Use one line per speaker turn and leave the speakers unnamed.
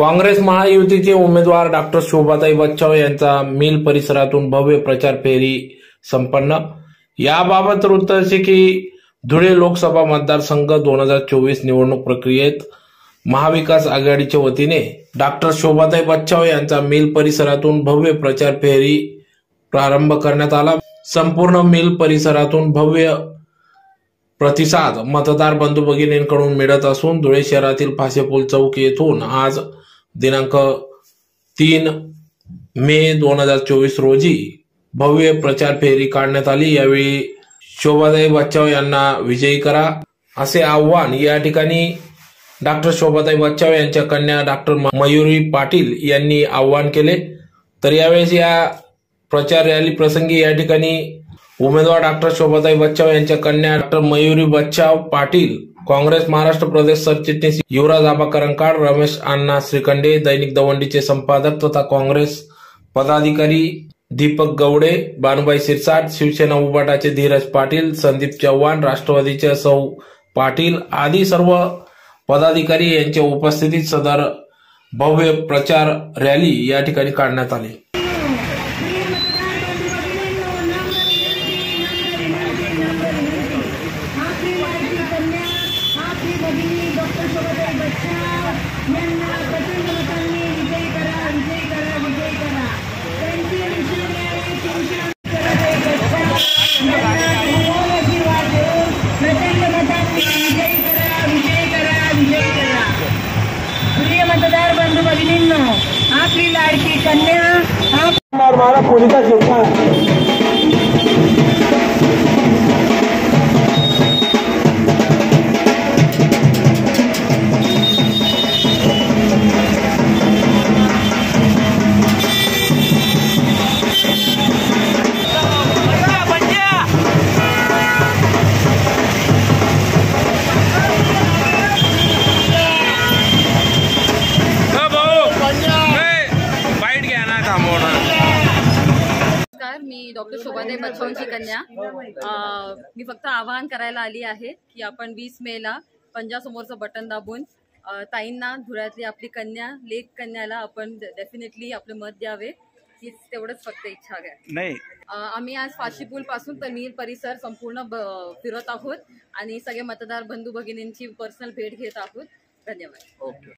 काँग्रेस महायुतीचे उमेदवार डॉक्टर शोभाताई बच्चाव यांचा मिल परिसरातून भव्य प्रचार फेरी संपन्न. याबाबत वृत्त असे की धुळे लोकसभा मतदारसंघ दोन हजार चोवीस निवडणूक प्रक्रियेत महाविकास आघाडीच्या वतीने डॉक्टर शोभाताई बच्चाव यांचा मिल परिसरातून भव्य प्रचार फेरी प्रारंभ करण्यात आला. संपूर्ण मिल परिसरातून भव्य प्रतिसाद मतदार बंधू भगिनींकडून मिळत असून धुळे शहरातील फासेपूल चौक येथून आज दिनांक तीन मे दोन हजार चोवीस रोजी भव्य प्रचार फेरी काढण्यात आली. यावेळी शोभाताई बच्चाव यांना विजयी करा असे आव्हान या ठिकाणी डॉक्टर शोभाताई बच्चाव यांच्या कन्या डॉक्टर मयुरी पाटील यांनी आव्हान केले. तर यावेळेस या प्रचार रॅली प्रसंगी या ठिकाणी उमेदवार डॉक्टर शोभाताई बच्चाव यांच्या कन्या डॉक्टर मयुरी बच्चाव पाटील काँग्रेस महाराष्ट्र प्रदेश सरचिटणीस युवराज आबा करंकाळ रमेश अण्णा श्रीखंडे दैनिक दवंडीचे संपादक तथा काँग्रेस पदाधिकारी दीपक गवडे बानुबाई सिरसाट शिवसेना उबाटाचे धीरज पाटील संदीप चव्हाण राष्ट्रवादीचे सौ पाटील आदी सर्व पदाधिकारी यांच्या उपस्थितीत सदर भव्य प्रचार रॅली या ठिकाणी काढण्यात आली.
आपली डॉक्टर शोभाताई बच्चाव यांना प्रचंड मतांनी विजयी करा विजयी करा विजयी करा शिवसेना बच्चाव यांना प्रचंड मतांनी करा करा करा प्रिय मतदार बंधू भगिनींनो आपली लाडकी कन्या आप
हमारा पोलिका
मी डॉक्टर शोभाताई बच्चावची कन्या. मी फक्त आवाहन करायला आली आहे की आपण वीस मेला पंजासमोरचं बटन दाबून ताईंना धुळ्यातली आपली कन्या लेख कन्याला आपण डेफिनेटली आपलं मत द्यावे हीच तेवढंच फक्त इच्छा आहे.
नाही.
आम्ही आज फाशी पूल पासून तर मिल परिसर संपूर्ण फिरत आहोत आणि सगळे मतदार बंधू भगिनींची पर्सनल भेट घेत आहोत. धन्यवाद.
ओके.